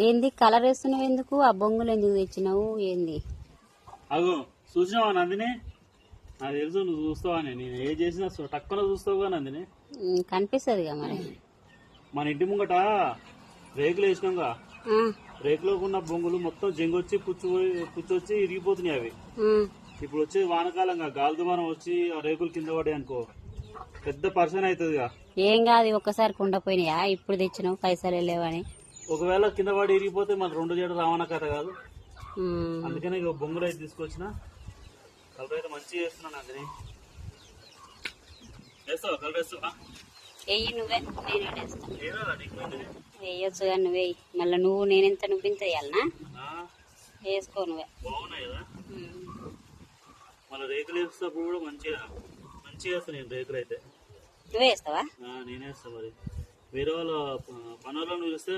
ఏంది? కలర్ వేస్తున్నావు ఎందుకు? ఆ బొంగులు ఎందుకు తెచ్చినావు? ఏంది? అగో చూసినావా నందిని? నాకు తెలుసు నువ్వు చూస్తావని నేను ఏ చేసినా టక్కున చూస్తావుగా నందిని? కనిపిస్తుందిగా మరి. మన ఇంటి ముంగట రేకులు వేసినాంగా ఆ, రేకులోకి ఉన్న బొంగులు మొత్తం జంగొచ్చి పుచ్చు పుచ్చొచ్చి ఇరిగిపోతున్నాయి అవి. ఇప్పుడు వచ్చే వానకాలంగా. గాలి దుమారం వచ్చి ఆ రేకులు కింద పడ్డాయి అనుకో. పెద్ద పర్సన్ అవుతుందిగా. ఏం కాదు ఒక్కసారి కుండపోయినాయా ఇప్పుడు తెచ్చినావు పైసలు వెళ్ళేవని ఒకవేళ కింద పడి ఇరిగిపోతే మన రెండు జడ రావణ కథ కాదు. అందుకనే ఇక బొంగులు అయితే తీసుకొచ్చిన. కలర్ అయితే మంచిగా వేస్తున్నాను అందుని వేస్తావా కలర్ వేస్తావా? వెయ్యి నువ్వే? వేయొచ్చు కానీ మళ్ళీ నువ్వు నేనెంత నువ్వు ఇంత వేయాలనా? వేసుకో నువ్వే. బాగున్నాయి కదా. మళ్ళీ రేకులు కూడా మంచిగా మంచిగా వేస్తాను నేను రేకులు అయితే. నువ్వే వేస్తావా? నేనే వేస్తా మరి. వేరే వాళ్ళ పనులను చూస్తే